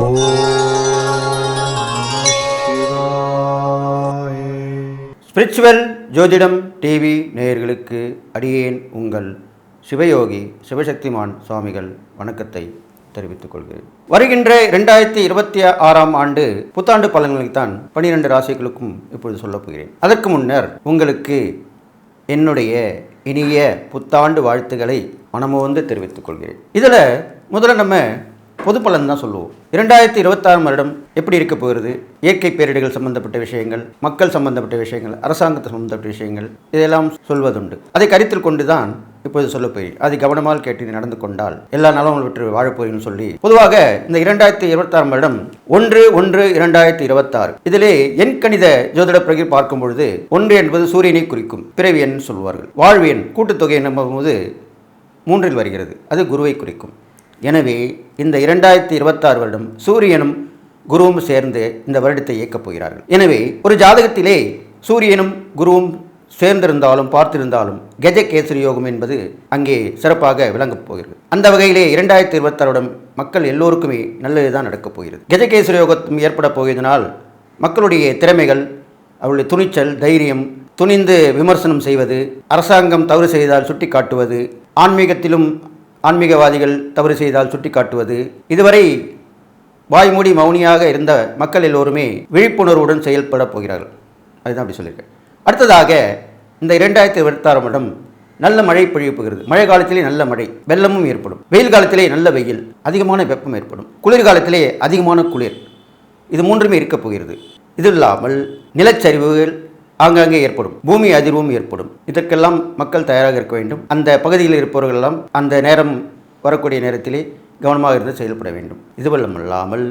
Spiritual ஜோதிடம் TV நேயர்களுக்கு அடியேன் உங்கள் சிவயோகி சிவசக்திமான் சுவாமிகள் வணக்கத்தை தெரிவித்துக் கொள்கிறேன். வருகின்ற இரண்டாயிரத்தி இருபத்தி ஆறாம் ஆண்டு புத்தாண்டு பலன்களைத்தான் பனிரெண்டு ராசிகளுக்கும் இப்பொழுது சொல்லப் போகிறேன். அதற்கு முன்னர் உங்களுக்கு என்னுடைய இனிய புத்தாண்டு வாழ்த்துக்களை மனமோந்து தெரிவித்துக் கொள்கிறேன். இதில் முதல்ல நம்ம பொது பலன் தான் சொல்லுவோம். இரண்டாயிரத்தி இருபத்தாறாம் வருடம் எப்படி இருக்க போகிறது? இயற்கை பேரிடர்கள் சம்பந்தப்பட்ட விஷயங்கள் மக்கள் சம்பந்தப்பட்ட விஷயங்கள் அரசாங்கத்தை சம்பந்தப்பட்ட விஷயங்கள் இதெல்லாம் சொல்வதுண்டு. அதை கருத்தில் கொண்டு தான் இப்போது சொல்ல போய் அதை கவனமாக கேட்டு நடந்து கொண்டால் எல்லா நலமும் பெற்று வாழப்போயின்னு சொல்லி பொதுவாக இந்த இரண்டாயிரத்தி இருபத்தாறாம் வருடம் ஒன்று ஒன்று இரண்டாயிரத்தி இருபத்தாறு இதிலே எண் கணித ஜோதிட பிரகி பார்க்கும் பொழுது ஒன்று என்பது சூரியனை குறிக்கும் பிறவி எண் சொல்வார்கள். வாழ்வு எண் கூட்டுத்தொகை என்னும்போது மூன்றில் வருகிறது. அது குருவை குறிக்கும். எனவே இந்த இரண்டாயிரத்தி இருபத்தாறு வருடம் சூரியனும் குருவும் சேர்ந்து இந்த வருடத்தை இயக்கப் போகிறார்கள். எனவே ஒரு ஜாதகத்திலே சூரியனும் குருவும் சேர்ந்திருந்தாலும் பார்த்திருந்தாலும் கஜகேசரி யோகம் என்பது அங்கே சிறப்பாக விளங்கப் போகிறது. அந்த வகையிலே இரண்டாயிரத்தி இருபத்தாறுடன் மக்கள் எல்லோருக்குமே நல்லதுதான் நடக்கப் போகிறது. கஜகேசரி யோகம் ஏற்பட போகிறதுனால் மக்களுடைய திறமைகள் அவருடைய துணிச்சல் தைரியம் துணிந்து விமர்சனம் செய்வது அரசாங்கம் தவறு செய்தால் சுட்டி காட்டுவது ஆன்மீகத்திலும் ஆன்மீகவாதிகள் தவறு செய்தால் சுட்டிக்காட்டுவது. இதுவரை வாய்மூடி மௌனியாக இருந்த மக்கள் எல்லோருமே விழிப்புணர்வுடன் செயல்பட போகிறார்கள். அதுதான் அப்படி சொல்லியிருக்கேன் அடுத்ததாக இந்த இரண்டாயிரத்தி இருபத்தாறு வருடம் நல்ல மழை பொழிய போகிறது. மழை காலத்திலே நல்ல மழை வெள்ளமும் ஏற்படும். வெயில் காலத்திலே நல்ல வெயில் அதிகமான வெப்பம் ஏற்படும். குளிர்காலத்திலே அதிகமான குளிர். இது மூன்றுமே இருக்கப் போகிறது. இது இல்லாமல் நிலச்சரிவுகள் ஆங்காங்கே ஏற்படும் பூமி அதிர்வும் ஏற்படும். இதற்கெல்லாம் மக்கள் தயாராக இருக்க வேண்டும். அந்த பகுதியில் இருப்பவர்களெல்லாம் அந்த நேரம் வரக்கூடிய நேரத்திலே கவனமாக இருந்து செயல்பட வேண்டும். இதுவல்லமல்லாமல்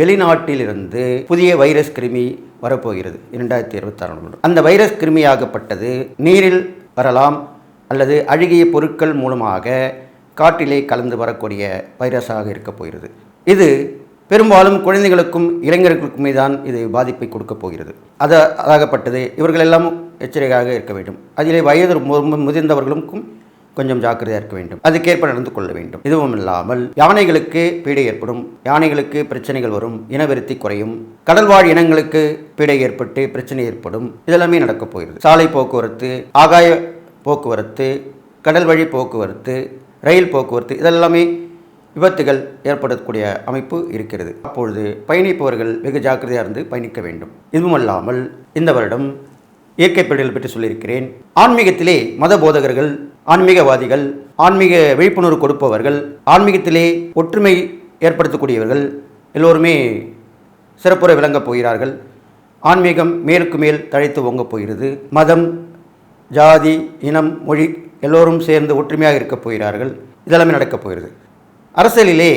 வெளிநாட்டிலிருந்து புதிய வைரஸ் கிருமி வரப்போகிறது இரண்டாயிரத்தி இருபத்தாறு அந்த வைரஸ் கிருமியாகப்பட்டது நீரில் வரலாம் அல்லது அழுகிய பொருட்கள் மூலமாக காற்றிலே கலந்து வரக்கூடிய வைரஸாக இருக்கப் போகிறது. இது பெரும்பாலும் குழந்தைகளுக்கும் இளைஞர்களுக்குமே தான் இது பாதிப்பை கொடுக்கப் போகிறது. அது அதாகப்பட்டது. இவர்கள் எல்லாம் எச்சரிக்கையாக இருக்க வேண்டும். அதிலே வயது முதிர்ந்தவர்களுக்கும் கொஞ்சம் ஜாக்கிரதையாக இருக்க வேண்டும். அதுக்கேற்ப நடந்து கொள்ள வேண்டும். இதுவும் இல்லாமல் யானைகளுக்கு பீடை ஏற்படும். யானைகளுக்கு பிரச்சனைகள் வரும். இனவிருத்தி குறையும். கடல்வாழ் இனங்களுக்கு பீடை ஏற்பட்டு பிரச்சனை ஏற்படும். இதெல்லாமே நடக்கப் போகிறது. சாலை போக்குவரத்து ஆகாய போக்குவரத்து கடல் வழி போக்குவரத்து ரயில் போக்குவரத்து இதெல்லாமே விபத்துகள் ஏற்படக்கூடிய அமைப்பு இருக்கிறது. அப்பொழுது பயணிப்பவர்கள் வெகு ஜாக்கிரதையாக இருந்து பயணிக்க வேண்டும். இதுவுமல்லாமல் இந்த வருடம் இயற்கை பேடல் பற்றி சொல்லியிருக்கிறேன். ஆன்மீகத்திலே மத போதகர்கள் ஆன்மீகவாதிகள் ஆன்மீக விழிப்புணர்வு கொடுப்பவர்கள் ஆன்மீகத்திலே ஒற்றுமை ஏற்படுத்தக்கூடியவர்கள் எல்லோருமே சிறப்புற விளங்கப் போகிறார்கள். ஆன்மீகம் மேலுக்கு மேல் தழைத்து ஓங்கப் போகிறது. மதம் ஜாதி இனம் மொழி எல்லோரும் சேர்ந்து ஒற்றுமையாக இருக்கப் போகிறார்கள். இதெல்லாமே நடக்கப் போகிறது. அரசியலிலே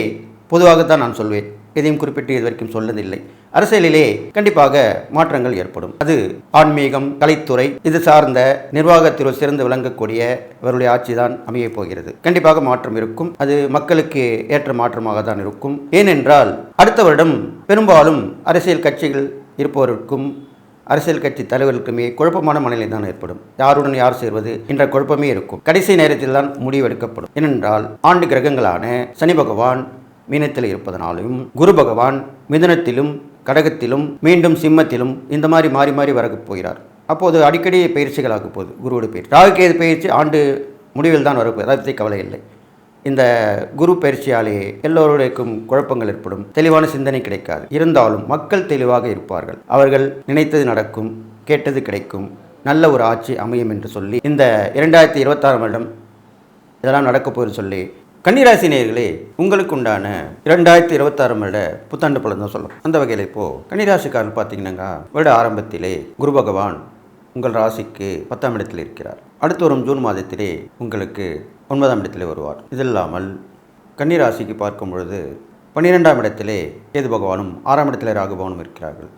பொதுவாகத்தான் நான் சொல்வேன். எதையும் குறிப்பிட்டு இது வரைக்கும் சொல்லதில்லை. அரசியலிலே கண்டிப்பாக மாற்றங்கள் ஏற்படும். அது ஆன்மீகம் கலைத்துறை இது சார்ந்த நிர்வாகத்தில் சிறந்து விளங்கக்கூடிய அவருடைய ஆட்சி தான் அமையப் போகிறது. கண்டிப்பாக மாற்றம் இருக்கும். அது மக்களுக்கு ஏற்ற மாற்றமாக தான் இருக்கும். ஏனென்றால் அடுத்த வருடம் பெரும்பாலும் அரசியல் கட்சிகள் இருப்பவருக்கும் அரசியல் கட்சி தலைவர்களுக்குமே குழப்பமான மனநிலை தான் ஏற்படும். யாருடன் யார் சேர்வது என்ற குழப்பமே இருக்கும். கடைசி நேரத்தில் தான் முடிவெடுக்கப்படும் ஏனென்றால் ஆண்டு கிரகங்களான சனி பகவான் மீனத்தில் இருப்பதனாலும் குரு பகவான் மிதனத்திலும் கடகத்திலும் மீண்டும் சிம்மத்திலும் இந்த மாதிரி மாறி மாறி வரப் போகிறார். அப்போது அடிக்கடி பயிற்சிகளாக போகுது. குருவோட பயிற்சி. ராகுகேது பயிற்சி ஆண்டு முடிவில் தான் வரப்போகுது அதை பற்றி கவலை இல்லை. இந்த குரு பயிற்சியாலே எல்லோருடையும் குழப்பங்கள் ஏற்படும். தெளிவான சிந்தனை கிடைக்காது. இருந்தாலும் மக்கள் தெளிவாக இருப்பார்கள். அவர்கள் நினைத்தது நடக்கும் கேட்டது கிடைக்கும். நல்ல ஒரு ஆட்சி அமையும் என்று சொல்லி இந்த இரண்டாயிரத்தி இருபத்தாறு வருடம் இதெல்லாம் நடக்க போகுது சொல்லி கன்னிராசி நேயர்களே உங்களுக்கு உண்டான இரண்டாயிரத்தி இருபத்தாறு வருட புத்தாண்டு பலன் தான் சொல்லணும். அந்த வகையில் இப்போது கன்னிராசிக்காரன் பார்த்தீங்கன்னாங்க வருட ஆரம்பத்திலே குரு பகவான் உங்கள் ராசிக்கு பத்தாம் இடத்தில் இருக்கிறார். அடுத்து வரும் ஜூன் மாதத்திலே உங்களுக்கு ஒன்பதாம் இடத்திலே வருவார். இது இல்லாமல் கன்னிராசிக்கு பார்க்கும் பொழுது பன்னிரெண்டாம் இடத்திலே கேது பகவானும் ஆறாம் இடத்திலே ராகு பகவானும் இருக்கிறார்கள்.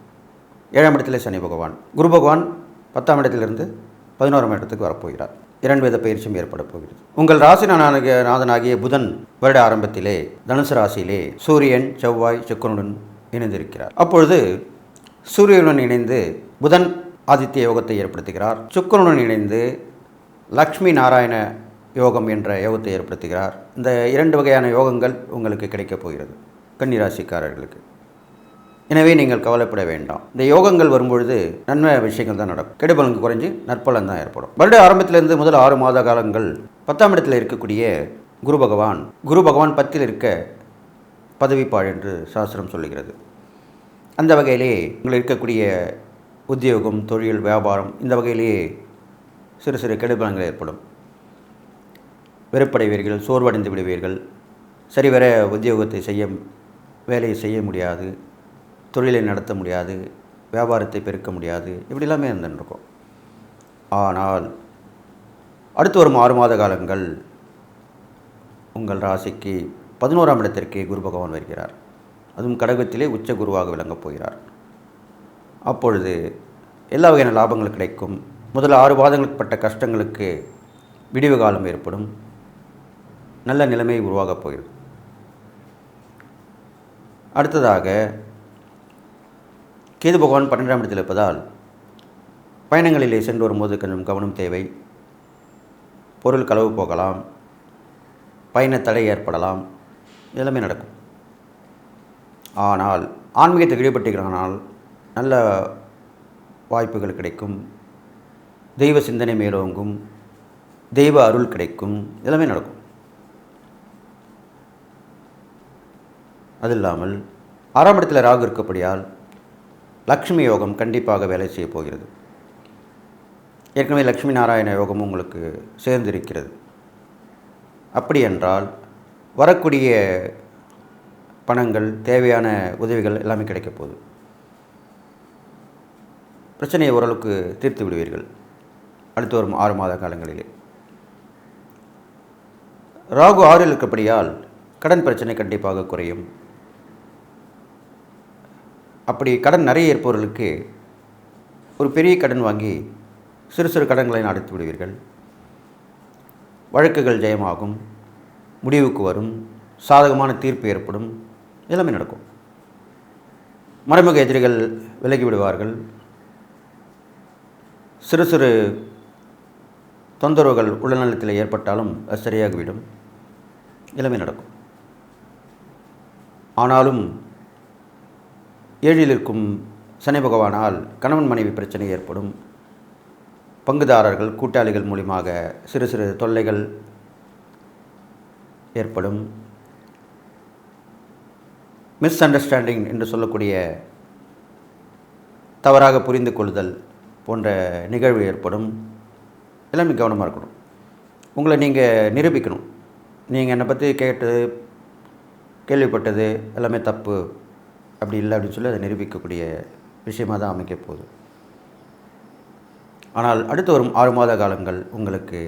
ஏழாம் இடத்திலே சனி பகவான். குரு பகவான் பத்தாம் இடத்திலிருந்து பதினோராம் இடத்துக்கு வரப்போகிறார். இரண்டு வித பயிற்சியும் ஏற்பட போகிறது. உங்கள் ராசி நாதனாகிய புதன் வருட ஆரம்பத்திலே தனுசு ராசியிலே சூரியன் செவ்வாய் சுக்கரனுடன் இணைந்திருக்கிறார். அப்பொழுது சூரியனுடன் இணைந்து புதன் ஆதித்ய யோகத்தை ஏற்படுத்துகிறார். சுக்கரனுடன் இணைந்து லக்ஷ்மி நாராயண யோகம் என்ற யோகத்தை ஏற்படுத்துகிறார். இந்த இரண்டு வகையான யோகங்கள் உங்களுக்கு கிடைக்கப் போகிறது கன்னிராசிக்காரர்களுக்கு. எனவே நீங்கள் கவலைப்பட வேண்டாம். இந்த யோகங்கள் வரும்பொழுது நன்மை விஷயங்கள் தான் நடக்கும். கெடுபலன் குறைஞ்சு நற்பலன் தான் ஏற்படும். வருட ஆரம்பத்திலிருந்து முதல் ஆறு மாத காலங்கள் பத்தாம் இடத்தில் இருக்கக்கூடிய குரு பகவான் குரு பகவான் பத்தில் இருக்க பதவிப்பாள் என்று சாஸ்திரம் சொல்லுகிறது. அந்த வகையிலே உங்கள் இருக்கக்கூடிய உத்தியோகம் தொழில் வியாபாரம் இந்த வகையிலேயே சிறு சிறு கெடுபலங்கள் ஏற்படும். வெறுப்படைவீர்கள் சோர்வடைந்து விடுவீர்கள். சரிவர உத்தியோகத்தை செய்ய வேலையை செய்ய முடியாது. தொழிலை நடத்த முடியாது. வியாபாரத்தை பெருக்க முடியாது. இப்படிலாமே இருந்துருக்கும் ஆனால் அடுத்து வரும் ஆறு மாத காலங்கள் உங்கள் ராசிக்கு பதினோராம் இடத்திற்கு குரு பகவான் வருகிறார். அதுவும் கடகத்திலே உச்ச குருவாக விளங்கப் போகிறார். அப்பொழுது எல்லா வகையான லாபங்கள் கிடைக்கும். முதல் ஆறு மாதங்களுக்கு பட்ட கஷ்டங்களுக்கு விடிவு காலம் ஏற்படும். நல்ல நிலைமை உருவாகப் போயிடும். அடுத்ததாக கேது பகவான் பன்னெண்டாம் இடத்தில் இருப்பதால் பயணங்களிலே சென்று வரும்போது கொஞ்சம் கவனம் தேவை. பொருள் களவு போகலாம். பயண தடை ஏற்படலாம். எல்லாமே நடக்கும். ஆனால் ஆன்மீகத்தில் ஈடுபட்டிருக்கிறானால் நல்ல வாய்ப்புகள் கிடைக்கும். தெய்வ சிந்தனை மேலோங்கும். தெய்வ அருள் கிடைக்கும். எல்லாமே நடக்கும். அது இல்லாமல் ஆறாம் இடத்தில் ராகு இருக்கப்படியால் லக்ஷ்மி யோகம் கண்டிப்பாக வேலை செய்ய போகிறது. ஏற்கனவே லக்ஷ்மி நாராயண யோகமும் உங்களுக்கு சேர்ந்திருக்கிறது. அப்படி என்றால் வரக்கூடிய பணங்கள் தேவையான உதவிகள் எல்லாமே கிடைக்கப் போகுது. பிரச்சனையை ஓரளவுக்கு தீர்த்து விடுவீர்கள். அடுத்து வரும் ஆறு மாத காலங்களிலே. ராகு ஆறில் இருக்கப்படியால் கடன் பிரச்சனை கண்டிப்பாக குறையும். அப்படி கடன் நிறைய இருப்பவர்களுக்கு ஒரு பெரிய கடன் வாங்கி சிறு சிறு கடன்களை நடத்தி விடுவீர்கள். வழக்குகள் ஜெயமாகும். முடிவுக்கு வரும். சாதகமான தீர்ப்பு ஏற்படும். எல்லாமே நடக்கும். மறைமுக எதிரிகள் விலகி விடுவார்கள். சிறு சிறு தொந்தரவுகள் உடல்நலத்தில் ஏற்பட்டாலும் அது சரியாகிவிடும். எல்லாமே நடக்கும். ஆனாலும் ஏழில் இருக்கும் சனி பகவானால் கணவன் மனைவி பிரச்சனை ஏற்படும். பங்குதாரர்கள் கூட்டாளிகள் மூலியமாக சிறு சிறு தொல்லைகள் ஏற்படும். மிஸ் அண்டர்ஸ்டாண்டிங் என்று சொல்லக்கூடிய தவறாக புரிந்து கொள்ளுதல் போன்ற நிகழ்வு ஏற்படும். எல்லாமே கவனமாக இருக்கணும். உங்களை நீங்கள் நிரூபிக்கணும். நீங்கள் என்னை பற்றி கேட்டது கேள்விப்பட்டது எல்லாமே தப்பு. அப்படி இல்லை அப்படின்னு சொல்லி அதை நிரூபிக்கக்கூடிய விஷயமாக தான் அமைக்க போகுது. ஆனால் அடுத்து வரும் ஆறு மாத காலங்கள் உங்களுக்கு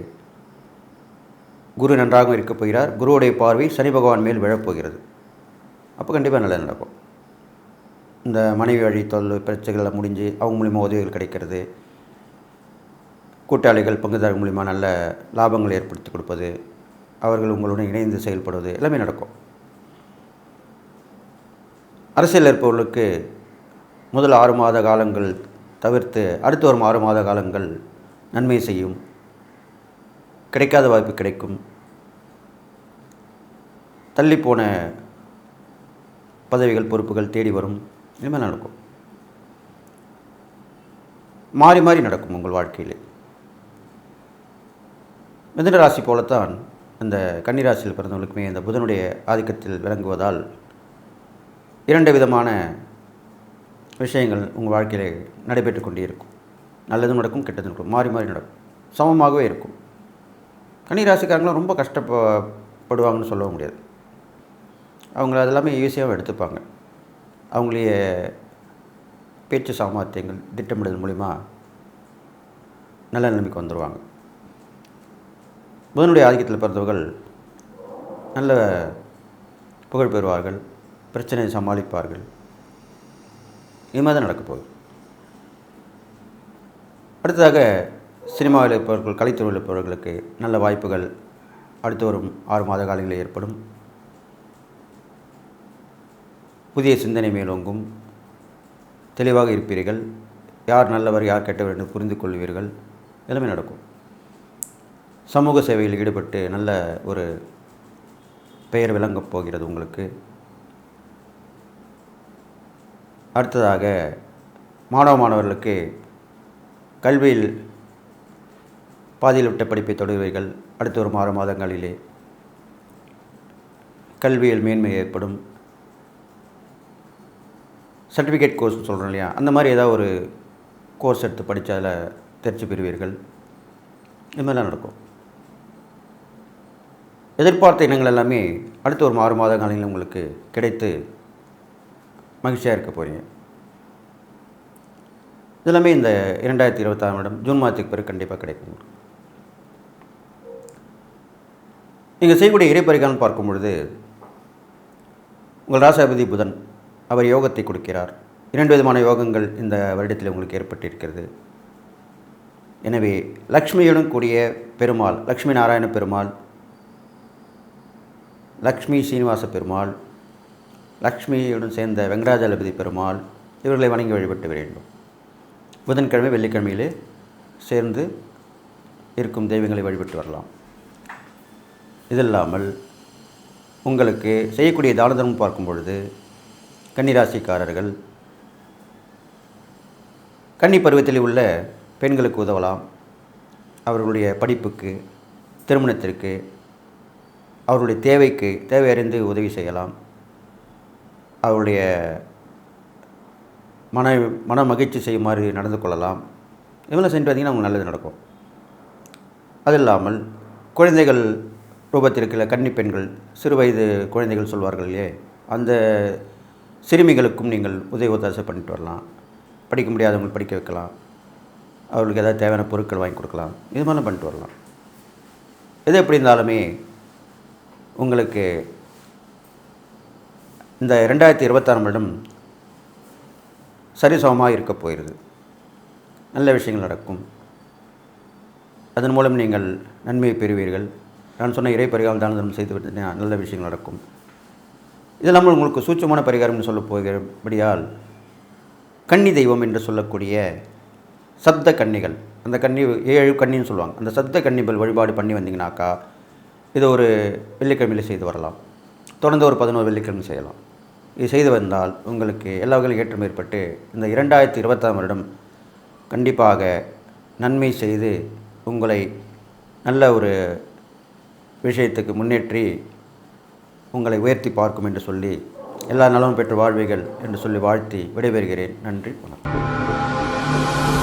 குரு நன்றாகவும் இருக்கப் போகிறார். குருவுடைய பார்வை சனி பகவான் மேல் விழப்போகிறது. அப்போ கண்டிப்பாக நல்லது நடக்கும். இந்த மனைவி வழி தொல் பிரச்சனைகளை முடிஞ்சு அவங்க மூலிமா உதவிகள் கிடைக்கிறது. கூட்டாளிகள் பங்குதாரர் மூலிமா நல்ல லாபங்கள் ஏற்படுத்தி கொடுப்பது அவர்கள் உங்களுடன் இணைந்து செயல்படுவது எல்லாமே நடக்கும். அரசியல் இருப்பவர்களுக்கு முதல் ஆறு மாத காலங்கள் தவிர்த்து அடுத்து வரும் ஆறு மாத காலங்கள் நன்மை செய்யும். கிடைக்காத வாய்ப்பு கிடைக்கும். தள்ளிப்போன பதவிகள் பொறுப்புகள் தேடி வரும். இனிமேல் நடக்கும். மாறி மாறி நடக்கும் உங்கள் வாழ்க்கையில். மிதன ராசி போலத்தான் அந்த கன்னிராசியில் பிறந்தவர்களுக்குமே இந்த புதனுடைய ஆதிக்கத்தில் விளங்குவதால் இரண்டு விதமான விஷயங்கள் உங்கள் வாழ்க்கையில் நடைபெற்று கொண்டே இருக்கும் நல்லதும் நடக்கும் கெட்டதும் நடக்கும். மாறி மாறி நடக்கும். சமமாகவே இருக்கும். கன்னிராசிக்காரங்களும் ரொம்ப கஷ்டப்படுவாங்கன்னு சொல்லவும் முடியாது. அவங்கள அதெல்லாமே ஈஸியாக எடுத்துப்பாங்க. அவங்களைய பேச்சு சாமர்த்தியங்கள் திட்டமிடுதல் மூலிமா நல்ல நிலைமைக்கு வந்துடுவாங்க புதனுடைய ஆதிக்கத்தில் பிறந்தவர்கள் நல்ல புகழ் பெறுவார்கள் பிரச்சனையை சமாளிப்பார்கள். இனிமேல் தான் நடக்க போகுது. அடுத்ததாக சினிமாவில் இருப்பவர்கள் கலைத்துறையில் இருப்பவர்களுக்கு நல்ல வாய்ப்புகள் அடுத்து வரும் ஆறு மாத காலங்களில் ஏற்படும். புதிய சிந்தனை மேலோங்கும். தெளிவாக இருப்பீர்கள். யார் நல்லவர் யார் கெட்டவர் என்று புரிந்து கொள்வீர்கள். எல்லாமே நடக்கும். சமூக சேவையில் ஈடுபட்டு நல்ல ஒரு பெயர் விளங்கப் போகிறது உங்களுக்கு. அடுத்ததாக மாணவ மாணவர்களுக்கு கல்வியில் பாதியில் விட்ட படிப்பை தொடர்வீர்கள். அடுத்த ஒரு ஆறு மாதங்களிலே கல்வியில் மேன்மை ஏற்படும். சர்டிஃபிகேட் கோர்ஸ் சொல்கிறோம் இல்லையா? அந்த மாதிரி ஏதாவது ஒரு கோர்ஸ் எடுத்து படித்து அதில் தேர்ச்சி பெறுவீர்கள். இது மாதிரிலாம் நடக்கும். எதிர்பார்த்த இனங்கள் எல்லாமே அடுத்த ஒரு ஆறு மாத காலங்களில் உங்களுக்கு கிடைத்து மகிழ்ச்சியாக இருக்க போகிறீங்க இதெல்லாமே இந்த இரண்டாயிரத்தி இருபத்தாறு வருடம் ஜூன் மாதத்துக்கு பிறகு கண்டிப்பாக கிடைக்கும் நீங்கள் செய்யக்கூடிய இறைப்பறிகாலம் பார்க்கும் பொழுது உங்கள் ராசாபதி புதன் அவர் யோகத்தை கொடுக்கிறார். இரண்டு விதமான யோகங்கள் இந்த வருடத்தில் உங்களுக்கு ஏற்பட்டிருக்கிறது. எனவே லக்ஷ்மியுடன் கூடிய பெருமாள் லக்ஷ்மி நாராயண பெருமாள் லக்ஷ்மி சீனிவாச பெருமாள் லக்ஷ்மியுடன் சேர்ந்த வெங்கடாஜலபதி பெருமாள் இவர்களை வணங்கி வழிபட்டு வேண்டும் புதன்கிழமை வெள்ளிக்கிழமையிலே சேர்ந்து இருக்கும் தெய்வங்களை வழிபட்டு வரலாம். இதில்லாமல் உங்களுக்கு செய்யக்கூடிய தான தர்மம் பார்க்கும் பொழுது கன்னிராசிக்காரர்கள். கன்னி பருவத்தில் உள்ள பெண்களுக்கு உதவலாம். அவர்களுடைய படிப்புக்கு திருமணத்திற்கு அவருடைய தேவைக்கு தேவையறிந்து உதவி செய்யலாம். அவருடைய மன மன மகிழ்ச்சி செய்யுமாறு நடந்து கொள்ளலாம். இதெல்லாம் சென்று பார்த்தீங்கன்னா அவங்களுக்கு நல்லது நடக்கும். அது இல்லாமல் குழந்தைகள் ரூபத்தில் இருக்கிற கன்னி பெண்கள் சிறு வயது குழந்தைகள் சொல்வார்கள் இல்லையே அந்த சிறுமிகளுக்கும் நீங்கள் உதவி ஒத்தாசை பண்ணிட்டு வரலாம். படிக்க முடியாதவங்களுக்கு படிக்க வைக்கலாம். அவர்களுக்கு ஏதாவது தேவையான பொருட்கள் வாங்கி கொடுக்கலாம். இது மாதிரிலாம் பண்ணிட்டு வரலாம். எது எப்படி இருந்தாலுமே உங்களுக்கு இந்த ரெண்டாயிரத்தி இருபத்தாறு வருடம் சரிசமமாக இருக்க போயிடுது நல்ல விஷயங்கள் நடக்கும். அதன் மூலம் நீங்கள் நன்மையை பெறுவீர்கள். நான் சொன்ன இறை பரிகால் தானதனம் செய்து நல்ல விஷயங்கள் நடக்கும். இது இல்லாமல் உங்களுக்கு சூட்சமான பரிகாரம்னு சொல்ல போகிறபடியால் கன்னி தெய்வம் என்று சொல்லக்கூடிய சப்த கன்னிகள். அந்த கன்னி ஏழு கன்னின்னு சொல்லுவாங்க. அந்த சப்த கன்னிகள் வழிபாடு பண்ணி வந்தீங்கன்னாக்கா இது ஒரு வெள்ளிக்கிழமையில் செய்து வரலாம். தொடர்ந்து ஒரு பதினோரு வெள்ளிக்கிழமை செய்யலாம். இது செய்து வந்தால் உங்களுக்கு எல்லா வகையிலும் ஏற்றம் ஏற்பட்டு இந்த இரண்டாயிரத்தி இருபத்தாம் வருடம் கண்டிப்பாக நன்மை செய்து உங்களை நல்ல ஒரு விஷயத்துக்கு முன்னேற்றி உங்களை உயர்த்தி பார்க்கும் என்று சொல்லி எல்லா நலமும் பெற்று வாழ்வீர்கள் என்று சொல்லி வாழ்த்தி விடைபெறுகிறேன். நன்றி வணக்கம்.